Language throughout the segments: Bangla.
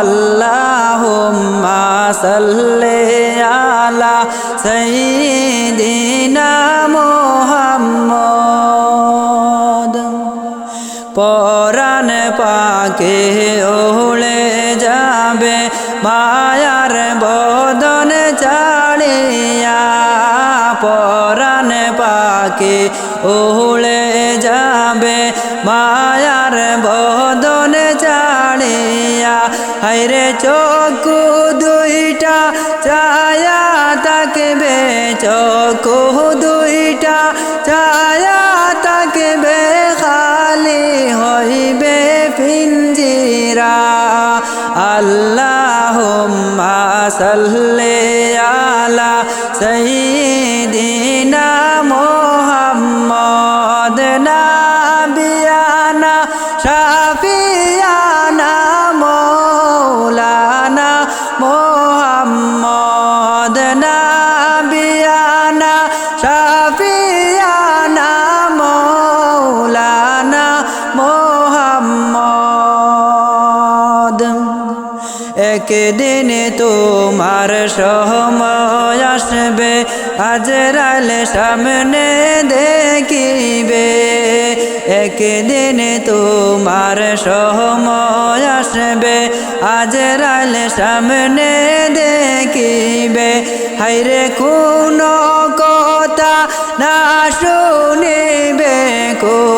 আল্লাহুম্মা সাল্লি আলা সাইয়্যিদিনা মুহাম্মদ। পরাণ পাকে ওলে যাবে, মায়ার বদন চাড়িয়া পরাণ পাকে ওলে হাইরে চকু দুইটা চায়া তাকবে চকু দুইটা চায়া তাকবে খালি হইবে পিঞ্জিরা আল্লাহুম্মা সাল্লি আলা সাইয়্যিদিনা একদিন তোমার সময় আসবে। আজরাল সামনে দেখিবে। একদিন তোমার সময় আসবে। আজরাল সামনে দেখিবে। হাইরে কোন কথা না শুনিবে কোন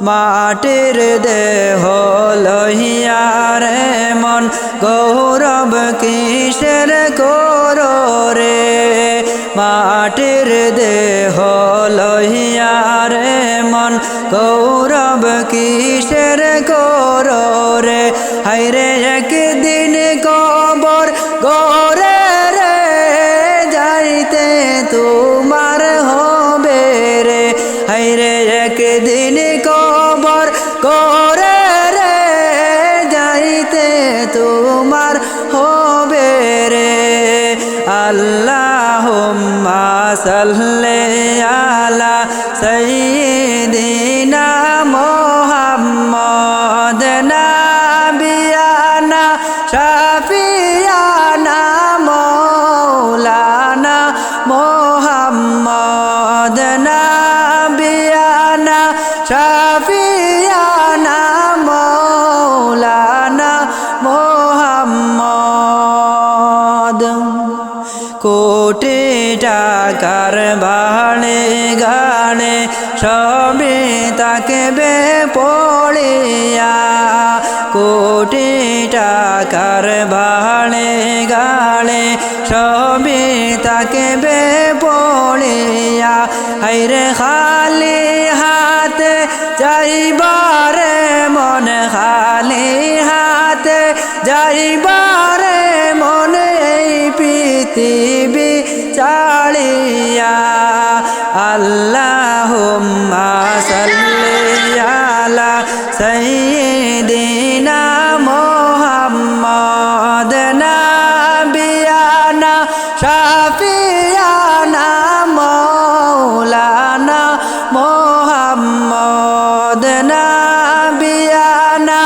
মাটির দেহ লহিয়ার মন, গৌরব কিসের করো রে মাটির দেহ লহিয়ার মন, গৌরব কিসের করো সাল্লি আলা সাইয়্যিদিনা মুহাম্মদ নাবিয়ানা শাফিয়ানা মৌলানা মোহাম্মদ নাবিয়ানা শাফিয়ানা মৌলানা মোহাম্মদ। কোটি টাকার বাড়ে গানে সবে তাকে বে পড়িয়া। কোটি টাকার বাড়ে গানে সবে তাকে বে পড়িয়া। হাইরে খালি হাতে যাইবারে মন, খালি হাতে যাইবারে পৃথিবী চালিয়া আল্লাহুম্মা সাল্লি আলা সাইয়্যিদিনা মুহাম্মদ নাবিয়ানা শাফিয়ানা মৌলানা মোহাম্মদ নাবিয়ানা